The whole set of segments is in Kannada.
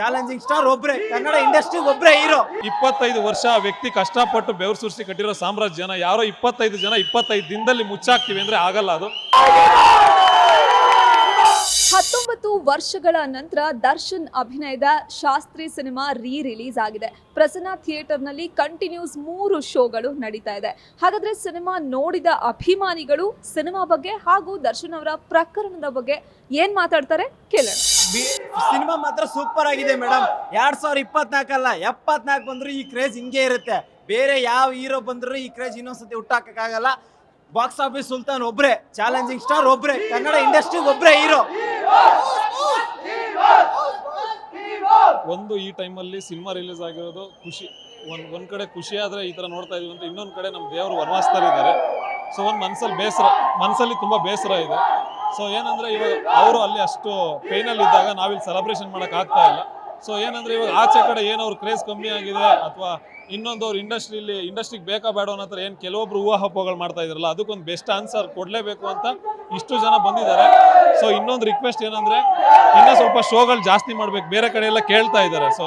ಚಾಲೆಂಜಿಂಗ್ ಸ್ಟಾರ್ ಒಬ್ರೆ ಕನ್ನಡ ಇಂಡಸ್ಟ್ರಿ ಒಬ್ರೆ ಹೀರೋ. ಇಪ್ಪತ್ತೈದು ವರ್ಷ ಆ ವ್ಯಕ್ತಿ ಕಷ್ಟಪಟ್ಟು ಬೆವರು ಸುರಿಸಿ ಕಟ್ಟಿರೋ ಸಾಮ್ರಾಜ್ಯನ ಯಾರೋ ಇಪ್ಪತ್ತೈದು ಜನ ಇಪ್ಪತ್ತೈದು ದಿನದಲ್ಲಿ ಮುಚ್ಚಾಕ್ತಿವಿ ಅಂದ್ರೆ ಆಗಲ್ಲ ಅದು. ಹತ್ತೊಂಬತ್ತು ವರ್ಷಗಳ ನಂತರ ದರ್ಶನ್ ಅಭಿನಯದ ಶಾಸ್ತ್ರಿ ಸಿನಿಮಾ ರೀ ರಿಲೀಸ್ ಆಗಿದೆ. ಪ್ರಸನ್ನ ಥಿಯೇಟರ್ನಲ್ಲಿ ಕಂಟಿನ್ಯೂಸ್ ಮೂರು ಶೋಗಳು ನಡೀತಾ ಇದೆ. ಹಾಗಾದ್ರೆ ಸಿನಿಮಾ ನೋಡಿದ ಅಭಿಮಾನಿಗಳು ಸಿನಿಮಾ ಬಗ್ಗೆ ಹಾಗೂ ದರ್ಶನ್ ಅವರ ಪ್ರಕರಣದ ಬಗ್ಗೆ ಏನ್ ಮಾತಾಡ್ತಾರೆ ಕೇಳೋಣ. ಸಿನಿಮಾ ಮಾತ್ರ ಸೂಪರ್ ಆಗಿದೆ ಮೇಡಮ್ ಎರಡ್ ಸಾವಿರ ಇಪ್ಪತ್ನಾಲ್ಕಲ್ಲ ಎಪ್ಪತ್ನಾಲ್ಕು ಬಂದ್ರು ಈ ಕ್ರೇಜ್ ಹಿಂಗೆ ಇರುತ್ತೆ. ಬೇರೆ ಯಾವ ಹೀರೋ ಬಂದ್ರು ಈ ಕ್ರೇಜ್ ಇನ್ನೊಂದ್ಸತಿ ಹುಟ್ಟಾಕಕ್ಕಾಗಲ್ಲ. ಬಾಕ್ಸ್ ಆಫೀಸ್ ಸುಲ್ತಾನ್ ಒಬ್ರೆ ಚಾಲೆಂಜಿಂಗ್ ಸ್ಟಾರ್ ಒಬ್ರೆ, ಕನ್ನಡ ಇಂಡಸ್ಟ್ರಿ ಒಬ್ರೆ ಹೀರೋ ಒಂದು ಈ ಟೈಮಲ್ಲಿ ಸಿನಿಮಾ ರಿಲೀಸ್ ಆಗಿರೋದು ಖುಷಿ. ಒಂದ್ ಒಂದ್ ಕಡೆ ಖುಷಿ ಆದ್ರೆ ಈ ತರ ನೋಡ್ತಾ ಇದೀವಿ ಅಂತ ಇನ್ನೊಂದ್ ಕಡೆ ನಮ್ಮ ದೇವರು ಇದ್ದಾರೆ ಸೊ ಒಂದ್ ಮನಸ್ಸಲ್ಲಿ ಬೇಸರ ಮನಸ್ಸಲ್ಲಿ ತುಂಬಾ ಬೇಸರ ಇದೆ. ಸೊ ಏನಂದ್ರೆ ಇವಾಗ ಅವರು ಅಲ್ಲಿ ಅಷ್ಟು ಪೇನಲ್ಲಿ ಇದ್ದಾಗ ನಾವಿಲ್ಲಿ ಸೆಲೆಬ್ರೇಷನ್ ಮಾಡಕ್ ಆಗ್ತಾ ಇಲ್ಲ. ಸೊ ಏನಂದ್ರೆ ಇವಾಗ ಆಚೆ ಕಡೆ ಏನೋ ಅವ್ರ ಕ್ರೇಜ್ ಕಮ್ಮಿ ಆಗಿದೆ ಅಥವಾ ಇನ್ನೊಂದು ಅವ್ರ ಇಂಡಸ್ಟ್ರಿಲಿ ಇಂಡಸ್ಟ್ರಿಗೆ ಬೇಕಾ ಬೇಡ ಅನ್ನೋ ಏನ್ ಏನು ಕೆಲವೊಬ್ರು ಊಹಾಪೋಗಳು ಮಾಡ್ತಾ ಇದ್ರಲ್ಲ, ಅದಕ್ಕೊಂದು ಬೆಸ್ಟ್ ಆನ್ಸರ್ ಕೊಡಲೇಬೇಕು ಅಂತ ಇಷ್ಟು ಜನ ಬಂದಿದ್ದಾರೆ. ಸೊ ಇನ್ನೊಂದು ರಿಕ್ವೆಸ್ಟ್ ಏನಂದ್ರೆ ಇನ್ನೂ ಸ್ವಲ್ಪ ಶೋಗಳು ಜಾಸ್ತಿ ಮಾಡ್ಬೇಕು, ಬೇರೆ ಕಡೆ ಎಲ್ಲ ಕೇಳ್ತಾ ಇದ್ದಾರೆ. ಸೊ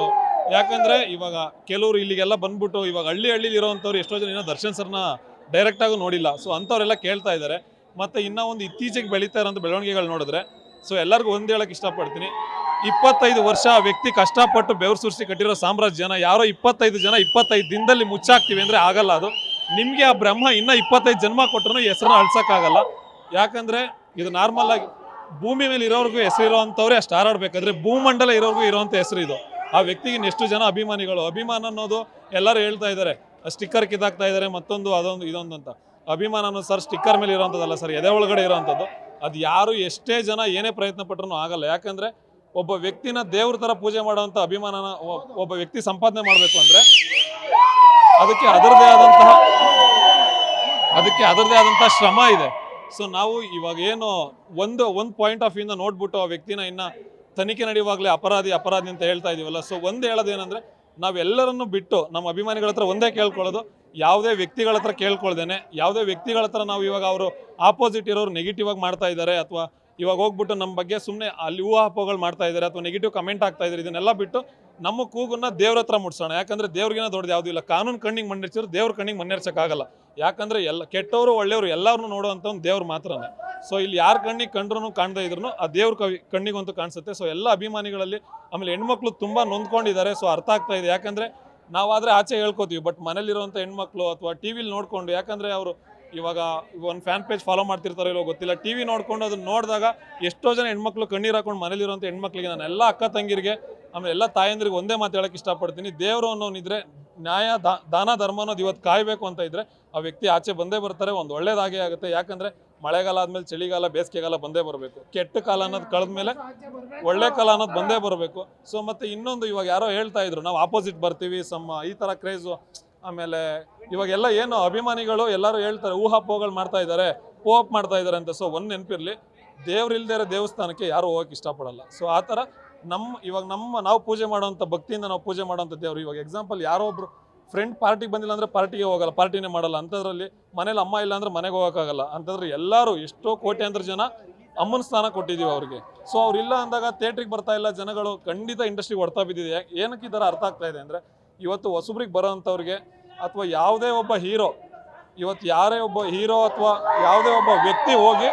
ಯಾಕಂದ್ರೆ ಇವಾಗ ಕೆಲವರು ಇಲ್ಲಿಗೆಲ್ಲ ಬಂದ್ಬಿಟ್ಟು ಇವಾಗ ಹಳ್ಳಿ ಹಳ್ಳಿಲಿ ಇರೋವಂಥವ್ರು ಎಷ್ಟೋ ಜನ ಇನ್ನೂ ದರ್ಶನ್ ಸರ್ನ ಡೈರೆಕ್ಟಾಗೂ ನೋಡಿಲ್ಲ. ಸೊ ಅಂಥವ್ರೆಲ್ಲ ಕೇಳ್ತಾ ಇದ್ದಾರೆ. ಮತ್ತೆ ಇನ್ನೂ ಒಂದು ಇತ್ತೀಚೆಗೆ ಬೆಳೀತಾ ಇರೋಂಥ ಬೆಳವಣಿಗೆಗಳು ನೋಡಿದ್ರೆ ಸೊ ಎಲ್ಲರಿಗೂ ಒಂದು ಹೇಳಕ್ಕೆ ಇಷ್ಟಪಡ್ತೀನಿ. ಇಪ್ಪತ್ತೈದು ವರ್ಷ ವ್ಯಕ್ತಿ ಕಷ್ಟಪಟ್ಟು ಬೆವರು ಸುರಿಸಿ ಕಟ್ಟಿರೋ ಸಾಮ್ರಾಜ್ಯನ ಯಾರೋ ಇಪ್ಪತ್ತೈದು ಜನ ಇಪ್ಪತ್ತೈದು ದಿನದಲ್ಲಿ ಮುಚ್ಚಾಕ್ತಿವಿ ಅಂದ್ರೆ ಆಗಲ್ಲ ಅದು. ನಿಮಗೆ ಆ ಬ್ರಹ್ಮ ಇನ್ನ ಇಪ್ಪತ್ತೈದು ಜನ್ಮ ಕೊಟ್ಟರು ಹೆಸರನ್ನ ಅಳ್ಸಕ್ಕಾಗಲ್ಲ. ಯಾಕಂದ್ರೆ ಇದು ನಾರ್ಮಲ್ ಆಗಿ ಭೂಮಿ ಮೇಲೆ ಇರೋರ್ಗೂ ಹೆಸರು ಇರೋವಂಥವ್ರೆ ಅಷ್ಟು ಹಾರಾಡಬೇಕಾದ್ರೆ ಭೂಮಂಡಲ ಇರೋರಿಗೂ ಇರೋವಂಥ ಹೆಸರು ಇದು. ಆ ವ್ಯಕ್ತಿಗೆ ಎಷ್ಟು ಜನ ಅಭಿಮಾನಿಗಳು? ಅಭಿಮಾನ ಅನ್ನೋದು ಎಲ್ಲರೂ ಹೇಳ್ತಾ ಇದ್ದಾರೆ. ಸ್ಟಿಕ್ಕರ್ ಕಿತ್ತಾಕ್ತಾ ಇದ್ದಾರೆ, ಮತ್ತೊಂದು ಅದೊಂದು ಇದೊಂದು ಅಂತ. ಅಭಿಮಾನ ಅನ್ನೋದು ಸರ್ ಸ್ಟಿಕ್ಕರ್ ಮೇಲೆ ಇರೋವಂಥದ್ದಲ್ಲ ಸರ್, ಎದೆ ಒಳಗಡೆ ಇರೋವಂಥದ್ದು ಅದು ಯಾರು ಎಷ್ಟೇ ಜನ ಏನೇ ಪ್ರಯತ್ನ ಪಟ್ಟರೂ ಆಗಲ್ಲ. ಯಾಕಂದ್ರೆ ಒಬ್ಬ ವ್ಯಕ್ತಿನ ದೇವ್ರ ಥರ ಪೂಜೆ ಮಾಡುವಂತ ಅಭಿಮಾನನ ಒ- ಒಬ್ಬ ವ್ಯಕ್ತಿ ಸಂಪಾದನೆ ಮಾಡಬೇಕು ಅಂದ್ರೆ ಅದಕ್ಕೆ ಅದರದೇ ಆದಂತಹ, ಅದಕ್ಕೆ ಅದರದೇ ಆದಂತಹ ಶ್ರಮ ಇದೆ. ಸೊ ನಾವು ಇವಾಗ ಏನು ಒಂದು ಒಂದು ಪಾಯಿಂಟ್ ಆಫ್ ಇಂದ ನೋಡ್ಬಿಟ್ಟು ಆ ವ್ಯಕ್ತಿನ ಇನ್ನ ತನಿಖೆ ನಡೆಯುವಾಗಲೇ ಅಪರಾಧಿ ಅಪರಾಧಿ ಅಂತ ಹೇಳ್ತಾ ಇದೀವಲ್ಲ. ಸೊ ಒಂದು ಹೇಳೋದೇನೆಂದ್ರೆ ನಾವೆಲ್ಲರನ್ನು ಬಿಟ್ಟು ನಮ್ಮ ಅಭಿಮಾನಿಗಳ ಹತ್ರ ಒಂದೇ ಕೇಳ್ಕೊಳ್ಳೋದು, ಯಾವುದೇ ವ್ಯಕ್ತಿಗಳ ಹತ್ರ ಕೇಳ್ಕೊಳ್ದೇನೆ, ಯಾವುದೇ ವ್ಯಕ್ತಿಗಳ ಹತ್ರ ನಾವು ಇವಾಗ ಅವರು ಆಪೋಸಿಟ್ ಇರೋರು ನೆಗೆಟಿವ್ ಆಗಿ ಮಾಡ್ತಾ ಇದ್ದಾರೆ ಅಥವಾ ಇವಾಗ ಹೋಗ್ಬಿಟ್ಟು ನಮ್ಮ ಬಗ್ಗೆ ಸುಮ್ಮನೆ ಅಲ್ಲಿ ಊಹಾಪೋಗಳು ಮಾಡ್ತಾ ಇದ್ದಾರೆ ಅಥವಾ ನೆಗೆಟಿವ್ ಕಮೆಂಟ್ ಆಗ್ತಾ ಇದ್ದಾರೆ, ಇದನ್ನೆಲ್ಲ ಬಿಟ್ಟು ನಮ್ಮ ಕೂಗನ್ನ ದೇವ್ರ ಹತ್ರ ಮುಟ್ಸೋಣ. ಯಾಕಂದ್ರೆ ದೇವ್ರಿಗಿನ ದೊಡ್ಡದು ಯಾವುದೂ ಇಲ್ಲ. ಕಾನೂನು ಕಣ್ಣಿಗೆ ಮಣ್ಣೆರ್ಸಿದ್ರು ದೇವ್ರ ಕಣ್ಣಿಗೆ ಮಣ್ಣೆರ್ಸಕ್ಕಾಗಲ್ಲ. ಯಾಕಂದ್ರೆ ಎಲ್ಲ ಕೆಟ್ಟವರು ಒಳ್ಳೆಯವರು ಎಲ್ಲರನ್ನೂ ನೋಡುವಂಥ ಒಂದು ದೇವ್ರು ಮಾತ್ರನೇ. ಸೊ ಇಲ್ಲಿ ಯಾರ ಕಣ್ಣಿಗೆ ಕಂಡ್ರೂ ಕಾಣದೇ ಇದ್ರು ಆ ದೇವ್ರ ಕವಿ ಕಣ್ಣಿಗಂತೂ ಕಾಣಿಸುತ್ತೆ. ಸೊ ಎಲ್ಲ ಅಭಿಮಾನಿಗಳಲ್ಲಿ ಆಮೇಲೆ ಹೆಣ್ಮಕ್ಳು ತುಂಬಾ ನೊಂದ್ಕೊಂಡಿದ್ದಾರೆ. ಸೊ ಅರ್ಥ ಆಗ್ತಾ ಇದೆ. ಯಾಕಂದ್ರೆ ನಾವಾದ್ರೆ ಆಚೆ ಹೇಳ್ಕೋತೀವಿ ಬಟ್ ಮನೇಲಿರುವಂಥ ಹೆಣ್ಮಕ್ಳು ಅಥವಾ ಟಿ ವಿಲಿ ನೋಡ್ಕೊಂಡು, ಯಾಕಂದ್ರೆ ಅವರು ಇವಾಗ ಒಂದು ಫ್ಯಾನ್ ಪೇಜ್ ಫಾಲೋ ಮಾಡ್ತಿರ್ತಾರೋ ಇಲ್ಲೋ ಗೊತ್ತಿಲ್ಲ. ಟಿ ವಿ ನೋಡ್ಕೊಂಡು ಅದನ್ನ ನೋಡಿದಾಗ ಎಷ್ಟೋ ಜನ ಹೆಣ್ಮಕ್ಳು ಕಣ್ಣೀರು ಹಾಕೊಂಡು ಮನೇಲಿರುವಂಥ ಹೆಣ್ಮಕ್ಳಿಗೆ ನಾನು ಎಲ್ಲ ಅಕ್ಕ ತಂಗಿರಿಗೆ, ಆಮೇಲೆ ಎಲ್ಲ ತಾಯಂದ್ರಿಗೆ ಒಂದೇ ಮಾತು ಹೇಳಕ್ಕೆ ಇಷ್ಟಪಡ್ತೀನಿ. ದೇವರು ಅನ್ನೋನಿದ್ರೆ ನ್ಯಾಯ ದಾನ, ಧರ್ಮ ಅನ್ನೋದು ಇವತ್ತು ಕಾಯಬೇಕು ಅಂತ ಇದ್ದರೆ ಆ ವ್ಯಕ್ತಿ ಆಚೆ ಬಂದೇ ಬರ್ತಾರೆ, ಒಂದು ಒಳ್ಳೇದಾಗೇ ಆಗುತ್ತೆ. ಯಾಕಂದ್ರೆ ಮಳೆಗಾಲ ಆದಮೇಲೆ ಚಳಿಗಾಲ, ಬೇಸಿಗೆಗಾಲ ಬಂದೇ ಬರಬೇಕು. ಕೆಟ್ಟ ಕಾಲ ಅನ್ನೋದು ಕಳೆದ ಮೇಲೆ ಒಳ್ಳೆ ಕಾಲ ಅನ್ನೋದು ಬಂದೇ ಬರಬೇಕು. ಸೊ ಮತ್ತೆ ಇನ್ನೊಂದು ಇವಾಗ ಯಾರೋ ಹೇಳ್ತಾ ಇದ್ರು, ನಾವು ಆಪೋಸಿಟ್ ಬರ್ತೀವಿ ಸಮ್ಮ ಈ ತರ ಕ್ರೇಜು ಆಮೇಲೆ ಇವಾಗ ಎಲ್ಲ ಏನು ಅಭಿಮಾನಿಗಳು ಎಲ್ಲರೂ ಹೇಳ್ತಾರೆ ಊಹಾಪೋಹಗಳು ಮಾಡ್ತಾ ಇದ್ದಾರೆ, ಪೋಪ್ ಮಾಡ್ತಾ ಇದ್ದಾರೆ ಅಂತ. ಸೊ ಒಂದು ನೆನಪಿರಲಿ, ದೇವ್ರು ಇಲ್ದೇ ಇರೋ ದೇವಸ್ಥಾನಕ್ಕೆ ಯಾರು ಹೋಗಕ್ಕೆ ಇಷ್ಟಪಡಲ್ಲ. ಸೊ ಆ ಥರ ನಮ್ಮ ಇವಾಗ ನಮ್ಮ ನಾವು ಪೂಜೆ ಮಾಡೋವಂಥ ಭಕ್ತಿಯಿಂದ ನಾವು ಪೂಜೆ ಮಾಡೋಂಥ ದೇವರು ಇವಾಗ. ಎಕ್ಸಾಂಪಲ್ ಯಾರೋ ಒಬ್ರು ಫ್ರೆಂಡ್ ಪಾರ್ಟಿಗೆ ಬಂದಿಲ್ಲ ಅಂದರೆ ಪಾರ್ಟಿಗೆ ಹೋಗಲ್ಲ ಪಾರ್ಟಿನೇ ಮಾಡಲ್ಲ. ಅಂಥದ್ರಲ್ಲಿ ಮನೇಲಿ ಅಮ್ಮ ಇಲ್ಲ ಅಂದರೆ ಮನೆಗೆ ಹೋಗೋಕ್ಕಾಗಲ್ಲ ಅಂತಂದ್ರೆ ಎಲ್ಲರೂ ಎಷ್ಟೋ ಕೋಟ್ಯಾಂತರ ಜನ ಅಮ್ಮನ ಸ್ಥಾನ ಕೊಟ್ಟಿದ್ದೀವಿ ಅವ್ರಿಗೆ. ಸೊ ಅವ್ರು ಇಲ್ಲ ಅಂದಾಗ ಥಿಯೇಟ್ರಿಗೆ ಬರ್ತಾ ಇಲ್ಲ ಜನಗಳು ಖಂಡಿತ ಇಂಡಸ್ಟ್ರಿಗೆ ಹೊಡ್ತಾ ಬಿದ್ದಿದೆ. ಏನಕ್ಕೆ ಈ ಥರ ಅರ್ಥ ಆಗ್ತಾ ಇದೆ ಅಂದರೆ ಇವತ್ತು ಹೊಸಬ್ರಿಗೆ ಬರೋಂಥವ್ರಿಗೆ ಅಥವಾ ಯಾವುದೇ ಒಬ್ಬ ಹೀರೋ, ಇವತ್ತು ಯಾರೇ ಒಬ್ಬ ಹೀರೋ ಅಥವಾ ಯಾವುದೇ ಒಬ್ಬ ವ್ಯಕ್ತಿ ಹೋಗಿ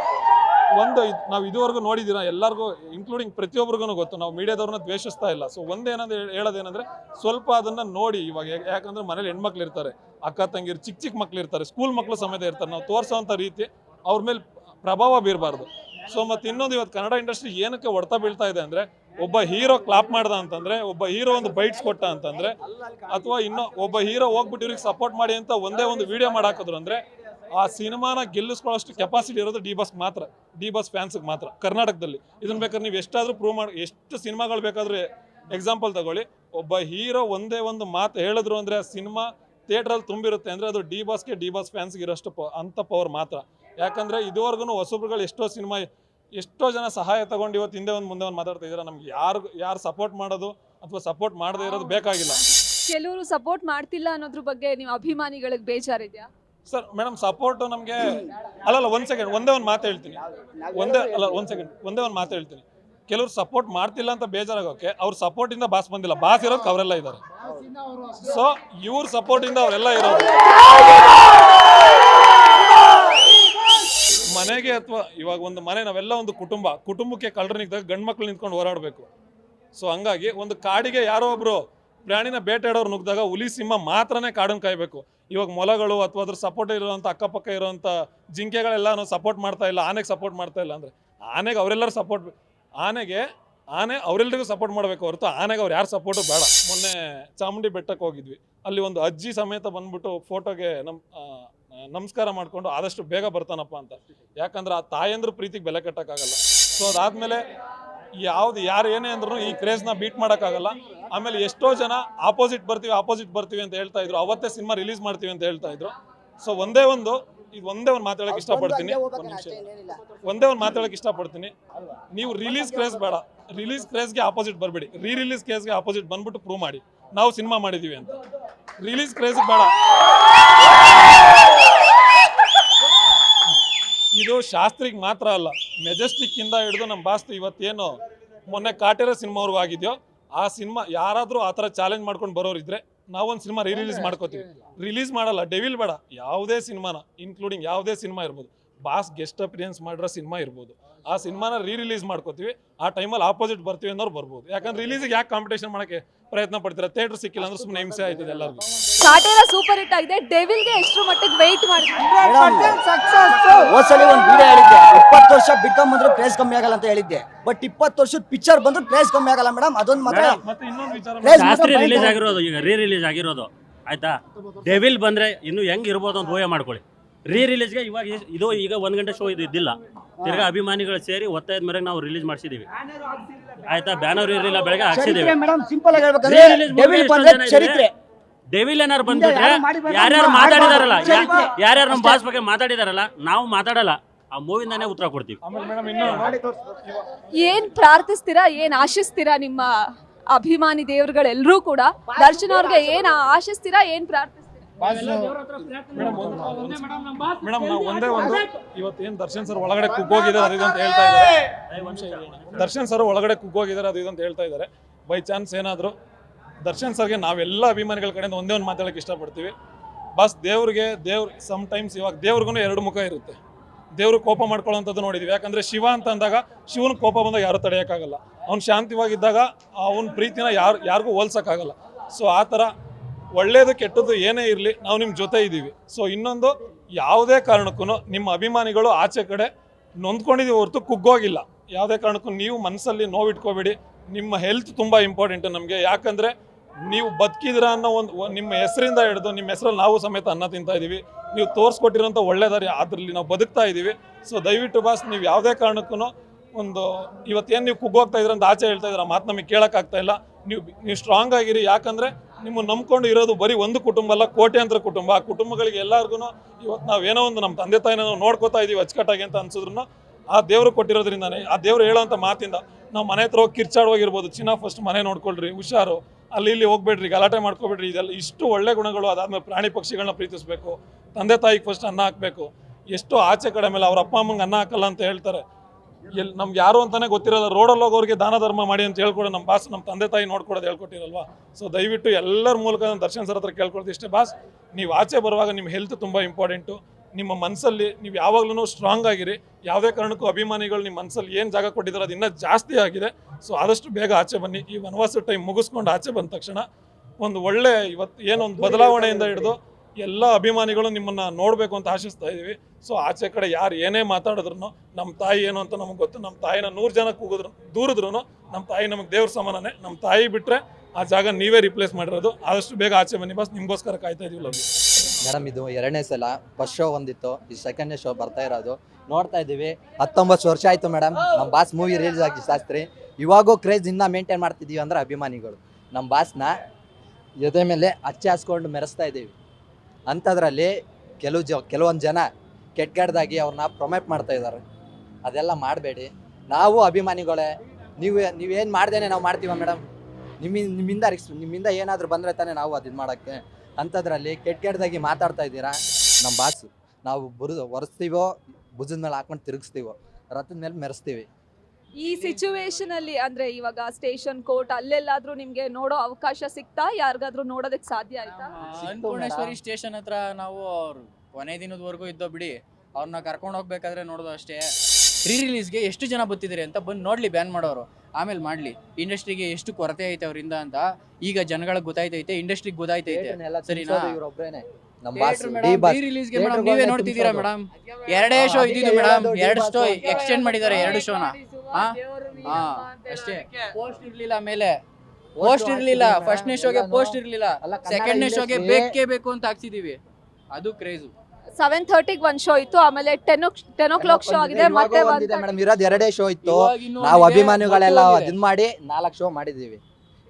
ಒಂದು ನಾವು ಇದುವರೆಗೂ ನೋಡಿದ್ದೀರ, ಎಲ್ಲರಿಗೂ ಇನ್ಕ್ಲೂಡಿಂಗ್ ಪ್ರತಿಯೊಬ್ಬರಿಗೂ ಗೊತ್ತು, ನಾವು ಮೀಡಿಯಾದವ್ರನ್ನ ದ್ವೇಷಿಸ್ತಾ ಇಲ್ಲ. ಸೊ ಒಂದೇನಂದ್ರೆ ಹೇಳೋದೇನಂದ್ರೆ ಸ್ವಲ್ಪ ಅದನ್ನು ನೋಡಿ ಇವಾಗ ಯಾಕಂದ್ರೆ ಮನೇಲಿ ಹೆಣ್ಮಕ್ಳು ಇರ್ತಾರೆ, ಅಕ್ಕ ತಂಗಿರು ಚಿಕ್ಕ ಚಿಕ್ಕ ಮಕ್ಳು ಇರ್ತಾರೆ ಸ್ಕೂಲ್ ಮಕ್ಕಳು ಸಮೇತ ಇರ್ತಾರೆ, ನಾವು ತೋರಿಸೋಂಥ ರೀತಿ ಅವ್ರ ಮೇಲೆ ಪ್ರಭಾವ ಬೀರಬಾರ್ದು. ಸೊ ಮತ್ತು ಇನ್ನೊಂದು ಇವತ್ತು ಕನ್ನಡ ಇಂಡಸ್ಟ್ರಿ ಏನಕ್ಕೆ ಹೊಡ್ತಾ ಬೀಳ್ತಾ ಇದೆ ಅಂದ್ರೆ ಒಬ್ಬ ಹೀರೋ ಕ್ಲಾಪ್ ಮಾಡ್ದ ಅಂತಂದ್ರೆ, ಒಬ್ಬ ಹೀರೋ ಒಂದು ಬೈಟ್ಸ್ ಕೊಟ್ಟ ಅಂತಂದ್ರೆ, ಅಥವಾ ಇನ್ನೂ, ಒಬ್ಬ ಹೀರೋ ಹೋಗ್ಬಿಟ್ಟು ಇವ್ರಿಗೆ ಸಪೋರ್ಟ್ ಮಾಡಿ ಅಂತ ಒಂದೇ ಒಂದು ವಿಡಿಯೋ ಮಾಡಾಕಿದ್ರು ಅಂದ್ರೆ, ಆ ಸಿನಿಮಾನ ಗೆಲ್ಲಿಸ್ಕೊಳ್ಳೋಷ್ಟು ಕೆಪಾಸಿಟಿ ಇರೋದು ಡಿ ಬಸ್ ಮಾತ್ರ. ಡಿ ಬಸ್ ಫ್ಯಾನ್ಸ್ಗೆ ಮಾತ್ರ, ಕರ್ನಾಟಕದಲ್ಲಿ. ಇದನ್ನ ಬೇಕಾದ್ರೆ ನೀವು ಎಷ್ಟಾದ್ರೂ ಪ್ರೂವ್ ಮಾಡಿ, ಎಷ್ಟು ಸಿನಿಮಾಗಳು ಬೇಕಾದ್ರೆ ಎಕ್ಸಾಂಪಲ್ ತಗೊಳ್ಳಿ. ಒಬ್ಬ ಹೀರೋ ಒಂದೇ ಒಂದು ಮಾತು ಹೇಳಿದ್ರು ಅಂದ್ರೆ ಆ ಸಿನಿಮಾ ಥಿಯೇಟ್ರಲ್ಲಿ ತುಂಬಿರುತ್ತೆ ಅಂದ್ರೆ ಅದು ಡಿ ಬಾಸ್ಗೆ ಡಿ ಬಾಸ್ ಫ್ಯಾನ್ಸ್ಗೆ ಇರೋಷ್ಟು ಪ, ಅಂತ ಪವರ್ ಮಾತ್ರ. ಯಾಕಂದ್ರೆ ಇದುವರೆಗೂ ಹೊಸಬ್ರುಗಳು ಎಷ್ಟೋ ಸಿನಿಮಾ ಎಷ್ಟೋ ಜನ ಸಹಾಯ ತಗೊಂಡು ಇವತ್ತು ಹಿಂದೆ ಒಂದು ಮುಂದೆ ಒಂದು ಮಾತಾಡ್ತಾ ಇದ್ದಾರೆ? ನಮ್ಗೆ ಯಾರು ಯಾರು ಸಪೋರ್ಟ್ ಮಾಡೋದು ಅಥವಾ ಸಪೋರ್ಟ್ ಮಾಡದೇ ಇರೋದು ಬೇಕಾಗಿಲ್ಲ. ಕೆಲವರು ಸಪೋರ್ಟ್ ಮಾಡ್ತಿಲ್ಲ ಅನ್ನೋದ್ರ ಬಗ್ಗೆ ನೀವು ಅಭಿಮಾನಿಗಳಿಗೆ ಬೇಜಾರಿದ್ಯಾ? ಸರ್ ಮೇಡಮ್ ಸಪೋರ್ಟ್ ನಮಗೆ ಅಲ್ಲಲ್ಲ ಒಂದು ಸೆಕೆಂಡ್ ಒಂದೇ ಒಂದು ಮಾತು ಹೇಳ್ತೀನಿ. ಒಂದೇ ಅಲ್ಲ ಒಂದು ಸೆಕೆಂಡ್ ಒಂದೇ ಒಂದು ಮಾತು ಹೇಳ್ತೀನಿ. ಕೆಲವರು ಸಪೋರ್ಟ್ ಮಾಡ್ತಿಲ್ಲ ಅಂತ ಬೇಜಾರಾಗೋಕೆ ಅವ್ರ ಸಪೋರ್ಟಿಂದ ಬಾಸ್ ಬಂದಿಲ್ಲ. ಬಾಸ್ ಇರೋಕೆ ಅವರೆಲ್ಲ ಇದ್ದಾರೆ. ಸೊ ಇವ್ರ ಸಪೋರ್ಟಿಂದ ಅವರೆಲ್ಲ ಇರೋದು ಮನೆಗೆ ಅಥವಾ ಇವಾಗ ಒಂದು ಮನೆ ನಾವೆಲ್ಲ ಒಂದು ಕುಟುಂಬ ಕುಟುಂಬಕ್ಕೆ ಕಳ್ಳರು ನಿಂತಾಗ ಗಂಡು ಮಕ್ಳು ನಿಂತ್ಕೊಂಡು ಹೋರಾಡಬೇಕು. ಸೊ ಹಂಗಾಗಿ ಒಂದು ಕಾಡಿಗೆ ಯಾರೋ ಒಬ್ರು ಪ್ರಾಣಿನ ಬೇಟೆಯಾಡೋರು ನುಗ್ದಾಗ ಹುಲಿ ಸಿಂಹ ಮಾತ್ರನೇ ಕಾಡನ್ನು ಕಾಯಬೇಕು. ಇವಾಗ ಮೊಲಗಳು ಅಥವಾ ಅದ್ರ ಸಪೋರ್ಟ್ ಇರುವಂಥ ಅಕ್ಕಪಕ್ಕ ಇರುವಂಥ ಜಿಂಕೆಗಳೆಲ್ಲ ಸಪೋರ್ಟ್ ಮಾಡ್ತಾ ಇಲ್ಲ ಆನೆಗೆ ಸಪೋರ್ಟ್ ಮಾಡ್ತಾ ಇಲ್ಲ ಅಂದರೆ ಆನೆಗೆ ಅವರೆಲ್ಲರೂ ಸಪೋರ್ಟ್ ಆನೆಗೆ ಆನೆ ಅವರೆಲ್ಲರಿಗೂ ಸಪೋರ್ಟ್ ಮಾಡಬೇಕು ಹೊರತು ಆನೆಗೆ ಅವ್ರು ಯಾರು ಸಪೋರ್ಟು ಬೇಡ. ಮೊನ್ನೆ ಚಾಮುಂಡಿ ಬೆಟ್ಟಕ್ಕೆ ಹೋಗಿದ್ವಿ. ಅಲ್ಲಿ ಒಂದು ಅಜ್ಜಿ ಸಮೇತ ಬಂದ್ಬಿಟ್ಟು ಫೋಟೋಗೆ ನಮ್ ಆ, ನಮಸ್ಕಾರ ಮಾಡಿಕೊಂಡು ಆದಷ್ಟು ಬೇಗ ಬರ್ತಾನಪ್ಪ ಅಂತ. ಯಾಕಂದ್ರೆ ಆ ತಾಯಂದ್ರ ಪ್ರೀತಿಗೆ ಬೆಲೆ ಕಟ್ಟಕ್ಕಾಗಲ್ಲ. ಸೊ ಅದಾದ್ಮೇಲೆ ಯಾವ್ದು ಯಾರು ಏನೇ ಅಂದ್ರೂ ಈ ಕ್ರೇಜ್ನ ಬೀಟ್ ಮಾಡೋಕ್ಕಾಗಲ್ಲ. ಆಮೇಲೆ ಎಷ್ಟೋ ಜನ ಆಪೋಸಿಟ್ ಬರ್ತೀವಿ ಆಪೋಸಿಟ್ ಬರ್ತೀವಿ ಅಂತ ಹೇಳ್ತಾ ಇದ್ರು. ಅವತ್ತೇ ಸಿನಿಮಾ ರಿಲೀಸ್ ಮಾಡ್ತೀವಿ ಅಂತ ಹೇಳ್ತಾ ಇದ್ರು. ಸೊ ಒಂದೇ ಒಂದು ಇದು ಒಂದೇ ಒಂದು ಮಾತಾಡೋಕೆ ಇಷ್ಟಪಡ್ತೀನಿ. ಒಂದು ನಿಮಿಷ ಒಂದೇ ಒಂದು ಮಾತಾಡೋಕೆ ಇಷ್ಟಪಡ್ತೀನಿ. ನೀವು ರಿಲೀಸ್ ಕ್ರೇಜ್ ಬೇಡ. ರಿಲೀಸ್ ಕ್ರೇಜ್ಗೆ ಆಪೋಸಿಟ್ ಬರಬೇಡಿ. ರೀ ರಿಲೀಸ್ ಕ್ರೇಜ್ಗೆ ಆಪೋಸಿಟ್ ಬಂದ್ಬಿಟ್ಟು ಪ್ರೂವ್ ಮಾಡಿ. ನಾವು ಸಿನಿಮಾ ಮಾಡಿದೀವಿ ಅಂತ. ರಿಲೀಸ್ ಕ್ರೇಜ್ ಬೇಡ. ಇದು ಶಾಸ್ತ್ರಿಗೆ ಮಾತ್ರ ಅಲ್ಲ. ಮೆಜೆಸ್ಟಿಕ್ ಇಂದ ಹಿಡಿದು ನಮ್ಮ ಬಾಸ್ತು ಇವತ್ತೇನು ಮೊನ್ನೆ ಕಾಟೇರ ಸಿನಿಮಾವ್ರಿಗೂ ಆಗಿದೆಯೋ ಆ ಸಿನಿಮಾ ಯಾರಾದರೂ ಆ ಥರ ಚಾಲೆಂಜ್ ಮಾಡ್ಕೊಂಡು ಬರೋರಿದ್ರೆ ನಾವೊಂದು ಸಿನಿಮಾ ರೀ ರಿಲೀಸ್ ಮಾಡ್ಕೋತೀವಿ. ರಿಲೀಸ್ ಮಾಡಲ್ಲ ಡೆವಿಲ್ ಬೇಡ. ಯಾವುದೇ ಸಿನಿಮಾನ ಇನ್ಕ್ಲೂಡಿಂಗ್ ಯಾವುದೇ ಸಿನಿಮಾ ಇರ್ಬೋದು. ಬಾಸ್ ಗೆಸ್ಟ್ ಅಪಿರಿಯನ್ಸ್ ಮಾಡಿರೋ ಸಿನಿಮಾ ಇರ್ಬೋದು. ಆ ಸಿನಿಮಾನ ರೀ ರಿಲೀಸ್ ಮಾಡ್ಕೋತೀವಿ. ಆ ಟೈಮಲ್ಲಿ ಆಪೋಸಿಟ್ ಬರ್ತೀವಿ ಅನ್ನೋರು ಬರ್ಬೋದು. ಯಾಕಂದ್ರೆ ರಿಲೀಸಿಗೆ ಯಾಕೆ ಕಾಂಪಿಟೇಷನ್ ಮಾಡೋಕ್ಕೆ ಪ್ರಯತ್ನ ಪಡ್ತೀರಾ? ಥಿಯೇಟರ್ ಸಿಕ್ಕಿಲ್ಲ ಅಂದ್ರೆ ಸುಮ್ಮನೆ ಹಿಂಸೆ ಆಯ್ತದೆ ಎಲ್ಲರಿಗೂ. ಕಾಟೇರ ಸೂಪರ್ ಹಿಟ್ ಆಗಿದೆ. ಡೆವಿಲ್ಗೆ ಎಷ್ಟು ಮಟ್ಟಿಗೆ ವೆಯ್ಟ್ ಮಾಡಿ ಹೋದ್ಸಲಿ ಒಂದು ವಿಡಿಯೋ ಹೇಳಿದ್ದೆ. ಇಪ್ಪತ್ತು ವರ್ಷ ಬಿಟ್ಕೊಂಬಂದ್ರೆ ಪ್ಲೇಸ್ ಕಮ್ಮಿ ಆಗಲ್ಲ ಅಂತ ಹೇಳಿದ್ದೆ. ಬಟ್ ಇಪ್ಪತ್ತು ವರ್ಷದ ಪಿಕ್ಚರ್ ಬಂದ್ರೆ ಪ್ಲೇಸ್ ಕಮ್ಮಿ ಆಗಲ್ಲ ಮೇಡಮ್. ಅದೊಂದು ಮಾತ್ರ ಮತ್ತೆ ಇನ್ನೊಂದು ವಿಚಾರ Craze ಶಾಸ್ತ್ರಿ ಮಾತ್ರ ರಿಲೀಸ್ ಆಗಿರೋದು ಈಗ ರೀ ರಿಲೀಸ್ ಆಗಿರೋದು. ಆಯ್ತಾ? ಡೆವಿಲ್ ಬಂದ್ರೆ ಇನ್ನು ಹೆಂಗ್ ಇರ್ಬೋದು ಅಂತ ಊಹೆ ಮಾಡ್ಕೊಳ್ಳಿ. ರೀ ರಿಲೀಸ್ಗೆ ಇವಾಗ ಇಸ್- ಇದು ಈಗ ಒಂದ್ ಗಂಟೆ ಶೋ ಇದು ಇದ್ದಿಲ್ಲ. ತಿರ್ಗಾ ಅಭಿಮಾನಿಗಳು ಸೇರಿ ಒತ್ತಾಯದ ಮೇರೆಗೆ ನಾವು ರಿಲೀಸ್ ಮಾಡಿಸಿದೀವಿ. ಆಯ್ತಾ? ಬ್ಯಾನರ್ ಇರಲಿಲ್ಲ ಬೆಳಗ್ಗೆ ಹಾಕ್ಸಿದೀವಿ. ಮೇಡಮ್ ಸಿಂಪಲ್ ಆಗಿ ಹೇಳ್ಬೇಕಂದ್ರೆ Re-release movie ಡೆವಿಲ್ ಎಷ್ಟೊಂದ್ ಬಂದ್ರೆ ಜನ ಚರಿತ್ರೆ. ಡೆವಿಲ್ ಏನಾರು ಬಂದ್ಬಿಟ್ರೆ ಯಾರ್ಯಾರು ಮಾತಾಡಿದಾರಲ್ಲ. ಯಾರ್ಯಾರು ನಮ್ಮ ಬಾಸ್ ಬಗ್ಗೆ ಮಾತಾಡಿದಾರಲ್ಲ ನಾವು ಮಾತಾಡಲ್ಲ ಆ ಮೂವಿಂದಾನೇ ಉತ್ತರ ಕೊಡ್ತೀವಿ. ಏನ್ ಪ್ರಾರ್ಥಿಸ್ತೀರಾ ಏನ್ ಆಶಿಸ್ತೀರಾ ನಿಮ್ಮ ಅಭಿಮಾನಿ ದೇವರುಗಳೆಲ್ಲರೂ ಕೂಡ? ದರ್ಶನ್ ಅವ್ರಿಗೆ ಏನ್ ಆಶಿಸ್ತೀರಾ ಏನ್ ಪ್ರಾರ್ಥಿಸ್ತೀರಾ? ಮೇಡಮ್ ನಾವು ಒಂದೇ ಒಂದು ಇವತ್ತೇನು ದರ್ಶನ್ ಸರ್ ಒಳಗಡೆ ಕುಗ್ಗೋಗಿದ್ದಾರೆ ಅದು ಇದು ಅಂತ ಹೇಳ್ತಾ ಇದ್ದಾರೆ. ದರ್ಶನ್ ಸರ್ ಒಳಗಡೆ ಕುಗ್ಗೋಗಿದ್ದಾರೆ ಅದು ಇದು ಅಂತ ಹೇಳ್ತಾ ಇದ್ದಾರೆ. ಬೈ ಚಾನ್ಸ್ ಏನಾದರೂ ದರ್ಶನ್ ಸರ್ಗೆ ನಾವೆಲ್ಲ ಅಭಿಮಾನಿಗಳ ಕಡೆಯಿಂದ ಒಂದೇ ಒಂದು ಮಾತಾಡೋಕೆ ಇಷ್ಟಪಡ್ತೀವಿ. ಬಸ್, ದೇವ್ರಿಗೆ ದೇವ್ರ ಸಮ್ ಟೈಮ್ಸ್ ಇವಾಗ ದೇವ್ರಿಗೂ ಎರಡು ಮುಖ ಇರುತ್ತೆ. ದೇವ್ರಿಗೆ ಕೋಪ ಮಾಡ್ಕೊಳ್ಳೋಂಥದ್ದು ನೋಡಿದ್ವಿ. ಯಾಕಂದರೆ ಶಿವ ಅಂತ ಅಂದಾಗ ಶಿವನ ಕೋಪ ಬಂದಾಗ ಯಾರು ತಡೆಯೋಕ್ಕಾಗಲ್ಲ. ಅವ್ನು ಶಾಂತಿವಾಗಿದ್ದಾಗ ಅವನ ಪ್ರೀತಿನ ಯಾರು, ಯಾರಿಗೂ ಹೋಲ್ಸೋಕ್ಕಾಗಲ್ಲ. ಸೊ ಆ ಥರ ಒಳ್ಳೇದು ಕೆಟ್ಟದ್ದು ಏನೇ ಇರಲಿ ನಾವು ನಿಮ್ಮ ಜೊತೆ ಇದ್ದೀವಿ. ಸೊ ಇನ್ನೊಂದು ಯಾವುದೇ ಕಾರಣಕ್ಕೂ ನಿಮ್ಮ ಅಭಿಮಾನಿಗಳು ಆಚೆ ಕಡೆ ನೊಂದ್ಕೊಂಡಿದ್ದೀವಿ ಹೊರತು ಕುಗ್ಗೋಗಿಲ್ಲ. ಯಾವುದೇ ಕಾರಣಕ್ಕೂ ನೀವು ಮನಸ್ಸಲ್ಲಿ ನೋವಿಟ್ಕೋಬೇಡಿ. ನಿಮ್ಮ ಹೆಲ್ತ್ ತುಂಬ ಇಂಪಾರ್ಟೆಂಟ್ ನಮಗೆ. ಯಾಕಂದರೆ ನೀವು ಬದುಕಿದ್ರ ಅನ್ನೋ ಒಂದು ನಿಮ್ಮ ಹೆಸರಿಂದ ಹಿಡಿದು ನಿಮ್ಮ ಹೆಸರಲ್ಲಿ ನಾವು ಸಮೇತ ಅನ್ನ ತಿಂತಾ ಇದ್ದೀವಿ ನೀವು ತೋರಿಸ್ಕೊಟ್ಟಿರೋಂಥ ಒಳ್ಳೆದಾರಿ ಅದರಲ್ಲಿ ನಾವು ಬದುಕ್ತಾ ಇದ್ದೀವಿ ಸೊ ದಯವಿಟ್ಟು ಬಾಸ್, ನೀವು ಯಾವುದೇ ಕಾರಣಕ್ಕೂ ಒಂದು ಇವತ್ತೇನು ನೀವು ಕುಗ್ಗೋಗ್ತಾ ಅಂತ ಆಚೆ ಹೇಳ್ತಾ ಇದ್ರ, ಮಾತು ನಮಗೆ ಕೇಳೋಕ್ಕಾಗ್ತಾ ಇಲ್ಲ. ನೀವು ನೀವು ಸ್ಟ್ರಾಂಗ್ ಆಗಿರಿ. ಯಾಕಂದರೆ ನಿಮ್ಮನ್ನು ನಂಬ್ಕೊಂಡು ಇರೋದು ಬರೀ ಒಂದು ಕುಟುಂಬ ಅಲ್ಲ, ಕೋಟ್ಯಾಂತರ ಕುಟುಂಬ. ಆ ಕುಟುಂಬಗಳಿಗೆ ಎಲ್ಲರಿಗೂ ಇವತ್ತು ನಾವೇನೋ ಒಂದು ನಮ್ಮ ತಂದೆ ತಾಯಿನ ನಾವು ನೋಡ್ಕೋತಾ ಇದ್ದೀವಿ ಅಚ್ಚುಕಟ್ಟಾಗಿ ಅಂತ ಅನ್ಸಿದ್ರು ಆ ದೇವರು ಕೊಟ್ಟಿರೋದ್ರಿಂದಾನೆ, ಆ ದೇವ್ರು ಹೇಳೋಂಥ ಮಾತಿಂದ ನಾವು ಮನೆ ಹತ್ರ ಹೋಗಿ ಕಿರ್ಚಾಡುವಾಗಿರ್ಬೋದು ಚಿನ್ನ ಫಸ್ಟ್ ಮನೆ ನೋಡ್ಕೊಳ್ರಿ, ಹುಷಾರು. ಅಲ್ಲಿ ಇಲ್ಲಿ ಹೋಗ್ಬೇಡ್ರಿ, ಗಲಾಟೆ ಮಾಡ್ಕೋಬೇಡ್ರಿ. ಇದೆಲ್ಲ ಇಷ್ಟು ಒಳ್ಳೆ ಗುಣಗಳು, ಅದಾದ್ಮೇಲೆ ಪ್ರಾಣಿ ಪಕ್ಷಿಗಳನ್ನ ಪ್ರೀತಿಸ್ಬೇಕು. ತಂದೆ ತಾಯಿಗೆ ಫಸ್ಟ್ ಅನ್ನ ಹಾಕಬೇಕು. ಎಷ್ಟು ಆಚೆ ಕಡೆ ಮೇಲೆ ಅವ್ರ ಅಪ್ಪ ಅಮ್ಮಂಗೆ ಅನ್ನ ಹಾಕಲ್ಲ ಅಂತ ಹೇಳ್ತಾರೆ. ಎಲ್ಲಿ ನಮ್ಗೆ ಯಾರು ಅಂತಾನೆ ಗೊತ್ತಿರಲ್ಲ. ರೋಡಲ್ಲಿ ಹೋಗೋರಿಗೆ ದಾನ ಧರ್ಮ ಮಾಡಿ ಅಂತ ಹೇಳ್ಕೊಡೋ ನಮ್ಮ ಬಾಸ್ ನಮ್ಮ ತಂದೆ ತಾಯಿ ನೋಡ್ಕೊಡೋದು ಹೇಳ್ಕೊಟ್ಟಿರಲ್ವಾ? ಸೊ ದಯವಿಟ್ಟು ಎಲ್ಲರ ಮೂಲಕ ದರ್ಶನ್ ಸರ್ ಹತ್ರ ಕೇಳ್ಕೊಡ್ತೀವಿ ಇಷ್ಟೇ ಬಾಸ್. ನೀವು ಆಚೆ ಬರುವಾಗ ನಿಮ್ಮ ಹೆಲ್ತ್ ತುಂಬ ಇಂಪಾರ್ಟೆಂಟು ನಿಮ್ಮ ಮನಸ್ಸಲ್ಲಿ ನೀವು ಯಾವಾಗಲೂ ಸ್ಟ್ರಾಂಗ್ ಆಗಿರಿ. ಯಾವುದೇ ಕಾರಣಕ್ಕೂ ಅಭಿಮಾನಿಗಳು ನಿಮ್ಮ ಮನಸ್ಸಲ್ಲಿ ಏನು ಜಾಗ ಕೊಟ್ಟಿದ್ದಾರೆ ಅದು ಇನ್ನೂ ಜಾಸ್ತಿ ಆಗಿದೆ. ಸೊ ಆದಷ್ಟು ಬೇಗ ಆಚೆ ಬನ್ನಿ. ಈ ವನವಾಸ ಟೈಮ್ ಮುಗಿಸ್ಕೊಂಡು ಆಚೆ ಬಂದ ತಕ್ಷಣ ಒಂದು ಒಳ್ಳೆ ಇವತ್ತು ಏನೊಂದು ಬದಲಾವಣೆಯಿಂದ ಹಿಡಿದು ಎಲ್ಲ ಅಭಿಮಾನಿಗಳು ನಿಮ್ಮನ್ನು ನೋಡಬೇಕು ಅಂತ ಆಶಿಸ್ತಾ ಇದ್ದೀವಿ ಸೊ ಆಚೆ ಕಡೆ ಯಾರು ಏನೇ ಮಾತಾಡಿದ್ರು ನಮ್ಮ ತಾಯಿ ಏನು ಅಂತ ನಮಗೆ ಗೊತ್ತು. ನಮ್ಮ ತಾಯಿನ ನೂರು ಜನ ಕೂಗಿದ್ರು ದೂರಿದ್ರು ನಮ್ಮ ತಾಯಿ ನಮಗೆ ದೇವ್ರ ಸಮಾನನೇ. ನಮ್ಮ ತಾಯಿ ಬಿಟ್ಟರೆ ಆ ಜಾಗ ನೀವೇ ರಿಪ್ಲೇಸ್ ಮಾಡಿರೋದು. ಆದಷ್ಟು ಬೇಗ ಆಚೆ ಬನ್ನಿ ಬಸ್ ನಿಮಗೋಸ್ಕರ ಕಾಯ್ತಾ ಇದೀವಿ ಮೇಡಮ್, ಇದು ಎರಡನೇ ಸಲ. ಫಸ್ಟ್ ಶೋ ಒಂದಿತ್ತು. ಈ ಸೆಕೆಂಡ್ ಶೋ ಬರ್ತಾ ಇರೋದು. ನೋಡ್ತಾ ಇದ್ದೀವಿ. ಹತ್ತೊಂಬತ್ತು ವರ್ಷ ಆಯಿತು ಮೇಡಮ್. ನಮ್ಮ ಬಾಸ್ ಮೂವಿ ರಿಲೀಸ್ ಆಗಿ ಶಾಸ್ತ್ರಿ. ಇವಾಗೂ ಕ್ರೇಜ್ ಇನ್ನೂ ಮೇಂಟೈನ್ ಮಾಡ್ತಿದ್ದೀವಿ ಅಂದ್ರೆ ಅಭಿಮಾನಿಗಳು. ನಮ್ಮ ಬಾಸ್ನ ಎದೆ ಮೇಲೆ ಹಚ್ಚೆ ಹಾಸ್ಕೊಂಡು ಮೆರೆಸ್ತಾ ಇದ್ದೀವಿ. ಅಂಥದ್ರಲ್ಲಿ ಕೆಲವು ಜ, ಕೆಲವೊಂದು ಜನ ಕೆಟ್ಟದಾಗಿ ಅವ್ರನ್ನ ಪ್ರೊಮೋಟ್ ಮಾಡ್ತಾ ಇದ್ದಾರೆ. ಅದೆಲ್ಲ ಮಾಡಬೇಡಿ. ನಾವು ಅಭಿಮಾನಿಗಳೇ. ನೀವು ನೀವೇನು ಮಾಡ್ದೇನೆ ನಾವು ಮಾಡ್ತೀವ ಮೇಡಮ್? ನಿಮ್ಮಿಂದ ನಿಮ್ಮಿಂದ ರಿಕ್ಸ್ ನಿಮ್ಮಿಂದ ಏನಾದರೂ ಬಂದರೆ ತಾನೇ ನಾವು ಅದು ಇದು ಮಾಡೋಕ್ಕೆ. ಅಂಥದ್ರಲ್ಲಿ ಕೆಟ್ಟ ಕೆಟ್ಟದಾಗಿ ಮಾತಾಡ್ತಾ ಇದ್ದೀರಾ? ನಮ್ಮ ಬಾಸು ನಾವು ಬುರು ಒರೆಸ್ತೀವೋ ಭುಜದ ಮೇಲೆ ಹಾಕೊಂಡು ತಿರುಗಿಸ್ತೀವೋ ರಥದ ಮೇಲೆ ಮೆರೆಸ್ತೀವಿ. ಈ ಸಿಚುವೇಶನ್ ಅಲ್ಲಿ ಅಂದ್ರೆ ಇವಾಗ ಸ್ಟೇಷನ್ ಕೋರ್ಟ್ ಅಲ್ಲೆಲ್ಲಾದ್ರೂ ನಿಮ್ಗೆ ನೋಡೋ ಅವಕಾಶ ಸಿಕ್ತಾ ಯಾರಿಗಾದ್ರೂ ನೋಡೋದಕ್ಕೆ ಸಾಧ್ಯ ಆಯ್ತಾ? ಅನ್ನಪೂರ್ಣೇಶ್ವರಿ ಸ್ಟೇಷನ್ ಹತ್ರ ನಾವು ಅವ್ರು ಕೊನೆ ದಿನದವರೆಗೂ ಇದ್ದೋ ಬಿಡಿ ಅವ್ರನ್ನ ಕರ್ಕೊಂಡು ಹೋಗ್ಬೇಕಾದ್ರೆ ನೋಡೋದು ಅಷ್ಟೇ. ರೀ ರಿಲೀಸ್ಗೆ ಎಷ್ಟು ಜನ ಬತ್ತಿದ್ದಾರೆ ಅಂತ ಬಂದು ನೋಡ್ಲಿ ಬ್ಯಾನ್ ಮಾಡೋರು. ಆಮೇಲೆ ಮಾಡ್ಲಿ. ಇಂಡಸ್ಟ್ರಿಗೆ ಎಷ್ಟು ಕೊರತೆ ಐತೆ ಅವರಿಂದ ಅಂತ ಈಗ ಜನಗಳಿಗೆ ಗೊತ್ತಾಯ್ತೈತೆ ಇಂಡಸ್ಟ್ರಿಗೆ ಗೊತ್ತಾಯ್ತೈತೆ. ಸರಿನಾ? ಇವ್ರೊಬ್ರೇನೆ ನಮ್ಮ ಬಾಸ್ ಡಿ madam, ಗೆ theatre ನೀವೇ ನೋಡ್ತಿದ್ದೀರಾ ಮೇಡಮ್ ಎರಡೇ ಶೋ ಇದ್ದಿದ್ದು ಮೇಡಮ್ ಎರಡು ಶೋ ಎಕ್ಸ್ಟೆಂಡ್ ಮಾಡಿದ್ದಾರೆ ಎರಡು ಶೋನ ಹಾ? ಹಾ ಅಷ್ಟೇ. ಪೋಸ್ಟ್ ಇರ್ಲಿಲ್ಲ ಮೇಲೆ ಪೋಸ್ಟ್ ಇರ್ಲಿಲ್ಲ. ಫಸ್ಟ್ನೇ ಶೋಗೆ ಪೋಸ್ಟ್ ಇರ್ಲಿಲ್ಲ. ಸೆಕೆಂಡ್ ನೇ ಸೆಕೆಂಡ್ನೇ ಶೋಗೆ ಬೇಕೇ ಬೇಕು ಅಂತ ಹಾಕ್ಸಿದೀವಿ. ಅದು ಕ್ರೇಜು ಸೆವೆನ್ ಥರ್ಟಿಗೆ ಒಂದ್ ಶೋ ಇತ್ತು ಆಮೇಲೆ ten ten o'clock show ಆಗಿದೆ ಮತ್ತೆ ಒಂದಿದೆ one ಮೇಡಮ್ ಇರೋದು ಎರಡೇ ಶೋ ಇತ್ತು. ನಾವು ಅಭಿಮಾನಿಗಳೆಲ್ಲ ಅದನ್ನ ಮಾಡಿ ನಾಲ್ಕು ಶೋ ಮಾಡಿದೀವಿ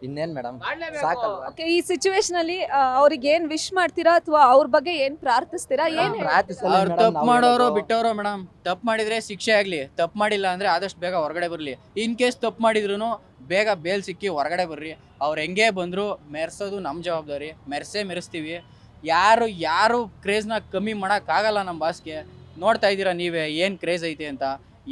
ಇನ್ನೇನ್ ಮೇಡಮ್ ಸಾಕಲ್ವಾ? ಓಕೆ ಈ ಸಿಚುವೇಶನ್ ಅಲ್ಲಿ ಅವ್ರಿಗೆ ಏನ್ ವಿಶ್ ಮಾಡ್ತೀರಾ ಅಥವಾ ಅವ್ರ ಬಗ್ಗೆ ಏನ್ ಪ್ರಾರ್ಥಿಸ್ತೀರಾ? ಏನ್? ಪ್ರಾರ್ಥಿಸಲ್ಲ ಅವ್ರು madam ತಪ್ಪು ನಾವು ಮಾಡೋರು. ಬಿಟ್ಟವರು ಮೇಡಮ್ ತಪ್ಪು ಮಾಡಿದ್ರೆ ಶಿಕ್ಷೆ ಆಗ್ಲಿ ತಪ್ಪು ಮಾಡಿಲ್ಲ ಅಂದ್ರೆ ಆದಷ್ಟು ಬೇಗ ಹೊರಗಡೆ ಬರ್ಲಿ. ಇನ್ ಕೇಸ್ ತಪ್ಪು ಮಾಡಿದ್ರು ಬೇಗ ಬೇಲ್ ಸಿಕ್ಕಿ ಹೊರಗಡೆ ಬರ್ರಿ. ಅವ್ರು ಹೆಂಗೆ ಬಂದ್ರು ಮೆರೆಸೋದು ನಮ್ಮ ಜವಾಬ್ದಾರಿ. ಮೆರೆಸೇ ಮೆರೆಸ್ತೀವಿ. ಯಾರು ಯಾರು ಕ್ರೇಜ್ನ ಕಮ್ಮಿ ಮಾಡೋಕ್ಕಾಗಲ್ಲ ನಮ್ಮ ಬಾಸ್ಗೆ ನೋಡ್ತಾ ಇದ್ದೀರಾ ನೀವೇ, ಏನು ಕ್ರೇಜ್ ಐತೆ ಅಂತ.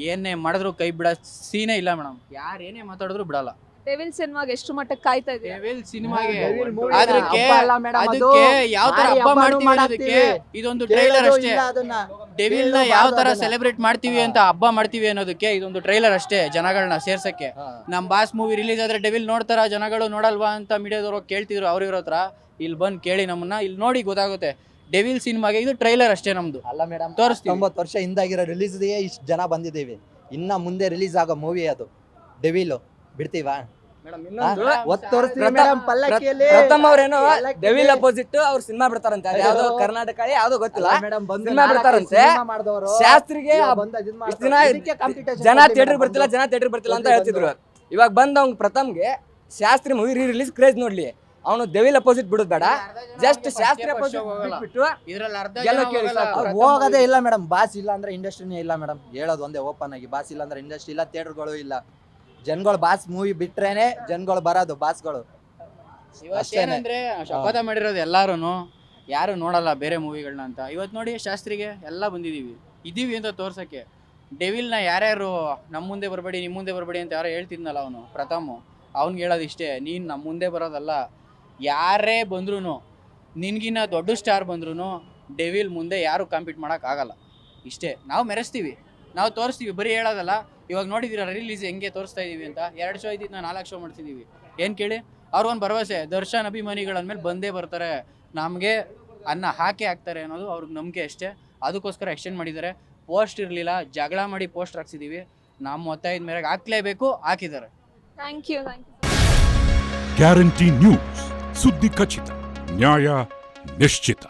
ಏನೇ ಮಾಡಿದ್ರು ಕೈ ಬಿಡೋ ಸೀನೇ ಇಲ್ಲ ಮೇಡಮ್ ಯಾರು ಏನೇ ಮಾತಾಡಿದ್ರು ಬಿಡಲ್ಲ. ಡೆವಿಲ್ ಸಿನಿಮಾಗೆ ಎಷ್ಟು ಮಟ್ಟಕ್ಕೆ ಕಾಯ್ತಾ ಇದೀರಾ ಡೆವಿಲ್ ಸಿನಿಮಾಗೆ movie ಅದಕ್ಕೆ ಹಬ್ಬ ಅಲ್ಲ madam ಅದು. ಅದಕ್ಕೆ ಯಾವ ತರ ಹಬ್ಬ ಹಬ್ಬನೂ ಮಾಡ್ತೀವಿ ಅನ್ನೋದಕ್ಕೆ ಮಾಡಾಕ್ತೀವಿ. ಇದೊಂದು ಟ್ರೈಲರ್ ಅಷ್ಟೇ ಇಲ್ಲ ಅದನ್ನ. ಡೆವಿಲ್ನ ಯಾವ ತರ ಅದನ್ನ. ಸೆಲೆಬ್ರೇಟ್ ಮಾಡ್ತೀವಿ ಅಂತ ಹಬ್ಬ ಮಾಡ್ತೀವಿ ಅನ್ನೋದಕ್ಕೆ ಇದೊಂದು ಟ್ರೈಲರ್ ಅಷ್ಟೇ ಜನಗಳನ್ನ ಸೇರ್ಸಕ್ಕೆ. ನಮ್ ಬಾಸ್ ಮೂವಿ ರಿಲೀಸ್ ಆದ್ರೆ ಡೆವಿಲ್ ನೋಡ್ತಾರ ಜನಗಳು ನೋಡಲ್ವಾ ಅಂತ ಮೀಡಿಯಾದವ್ರು ಕೇಳ್ತಿದ್ರು ಅವ್ರ ಇವ್ರ ಹತ್ರ ಇಲ್ಲಿ ಬಂದ್ ಕೇಳಿ ನಮ್ಮನ್ನ ಇಲ್ಲಿ ನೋಡಿ ಗೊತ್ತಾಗುತ್ತೆ ಡೆವಿಲ್ ಸಿನಿಮಾಗೆ ಇದು ಟ್ರೈಲರ್ ಅಷ್ಟೇ ನಮ್ದು ಅಲ್ಲ ಮೇಡಮ್ ತೋರಿಸ್ತೀವಿ. ತೊಂಬತ್ತು ವರ್ಷ ಹಿಂದಾಗಿರೋ ರಿಲೀಸ್ಗೆ ಇಷ್ಟು ಜನ ಬಂದಿದ್ದೀವಿ ಇನ್ನ ಮುಂದೆ ರಿಲೀಸ್ ಆಗೋ ಮೂವಿ ಅದು ಡೆವಿಲು ಬಿಡ್ತೀವಾ ಪ್ರಥಮ- ಅವ್ರೇನೋ. ಡೆವಿಲ್ ಅಪೋಸಿಟ್ ಅವ್ರು ಸಿನಿಮಾ ಬಿಡ್ತಾರಂತೆ ಅದು ಯಾವ್ದೋ ಕರ್ನಾಟಕ ಯಾವ್ದೋ ಗೊತ್ತಿಲ್ಲ. ಸಿನಿಮಾ ಬಿಡ್ತಾರಂತೆ. ಶಾಸ್ತ್ರಿಗೆ ಜನ ಥಿಯೇಟರ್ ಬರ್ತಿಲ್ಲ ಜನ ಥಿಯೇಟರ್ ಬರ್ತಿಲ್ಲ ಅಂತ ಹೇಳ್ತಿದ್ರು. ಇವಾಗ ಬಂದ ಅವ್ನ್ ಪ್ರಥಮ್ಗೆ Shastri movie re release craze ನೋಡ್ಲಿ. ಅವನು ದೆವಿಲ್ ಅಪೋಸಿಟ್ ಬಿಡೋದ್ ಬೇಡ. Just Shastri opposite. ಅವ್ರು ಹೋಗೋದೇ ಇಲ್ಲ ಮೇಡಮ್ ಬಾಸ್ ಇಲ್ಲ ಅಂದ್ರೆ ಇಂಡಸ್ಟ್ರಿನೇ ಇಲ್ಲ ಮೇಡಮ್. ಹೇಳೋದು ಒಂದೇ ಓಪನ್ ಆಗಿ ಬಾಸ್ ಇಲ್ಲ ಅಂದ್ರೆ ಇಂಡಸ್ಟ್ರಿ ಇಲ್ಲ ಥಿಯೇಟರ್ಗಳು ಇಲ್ಲ. ಜನಗಳು ಬಾಸ್ ಮೂವಿ ಬಿಟ್ರೇನೆ ಜನಗಳು ಬರೋದು ಬಾಸ್ಗಳು. ಇವತ್ತೇನಂದ್ರೆ ಶಪಥ ಮಾಡಿರೋದು ಎಲ್ಲಾರು ಯಾರು ನೋಡಲ್ಲ ಬೇರೆ ಮೂವಿಗಳನ್ನ ಅಂತ. ಇವತ್ತು ನೋಡಿ ಶಾಸ್ತ್ರಿಗೆ ಎಲ್ಲ ಬಂದಿದೀವಿ. ಇದೀವಿ ಅಂತ ತೋರ್ಸಕ್ಕೆ. ಡೆವಿಲ್ನ ಯಾರ್ಯಾರು ನಮ್ಮ ಮುಂದೆ ಬರಬೇಡಿ ನಿಮ್ಮ ಮುಂದೆ ಬರಬೇಡಿ ಅಂತ ಯಾರೋ ಹೇಳ್ತಿದ್ನಲ್ಲ ಅವನು ಪ್ರಥಮ್. ಅವ್ನಿಗೆ ಹೇಳೋದು ಇಷ್ಟೇ ನೀನು ನಮ್ಮ ಮುಂದೆ ಬರೋದಲ್ಲ. ಯಾರೇ ಬಂದ್ರೂ ನಿನ್ಗಿನ್ನ ದೊಡ್ಡ ಸ್ಟಾರ್ ಬಂದ್ರೂ ಡೆವಿಲ್ ಮುಂದೆ ಯಾರು ಕಾಂಪೀಟ್ ಮಾಡೋಕ್ಕಾಗಲ್ಲ ಇಷ್ಟೇ. ನಾವು ಮೆರೆಸ್ತೀವಿ. ನಾವು ತೋರಿಸ್ತೀವಿ ಬರೀ ಹೇಳೋದಲ್ಲ. ಇವಾಗ ನೋಡಿದ್ದೀರ ರಿಲೀಸ್ ಹೆಂಗೆ ತೋರಿಸ್ತಾ ಇದೀವಿ ಅಂತ? ಎರಡು ಶೋ ಇದ್ದಿದ್ದು ನಾಲ್ಕು ಶೋ ಮಾಡ್ತಿದ್ದೀವಿ ಏನು ಕೇಳಿ? ಅವ್ರಿಗೊಂದು ಭರವಸೆ ದರ್ಶನ್ ಅಭಿಮಾನಿಗಳಂದ್ಮೇಲೆ ಬಂದೇ ಬರ್ತಾರೆ. ನಮಗೆ ಅನ್ನ ಹಾಕಿ ಹಾಕ್ತಾರೆ ಅನ್ನೋದು ಅವ್ರಿಗೆ ನಂಬಿಕೆ ಅಷ್ಟೇ. ಅದಕ್ಕೋಸ್ಕರ ಎಕ್ಸ್ಟೆಂಡ್ ಮಾಡಿದ್ದಾರೆ. ಪೋಸ್ಟ್ ಇರಲಿಲ್ಲ ಜಗಳ ಮಾಡಿ ಪೋಸ್ಟ್ ಹಾಕ್ಸಿದ್ದೀವಿ ನಮ್ಮ ಒತ್ತಾಯದ ಮೇರೆಗೆ ಹಾಕ್ಲೇಬೇಕು ಹಾಕಿದ್ದಾರೆ. Thank you thank you guarantee news ಸುದ್ದಿ ಖಚಿತ ನ್ಯಾಯ ನಿಶ್ಚಿತ.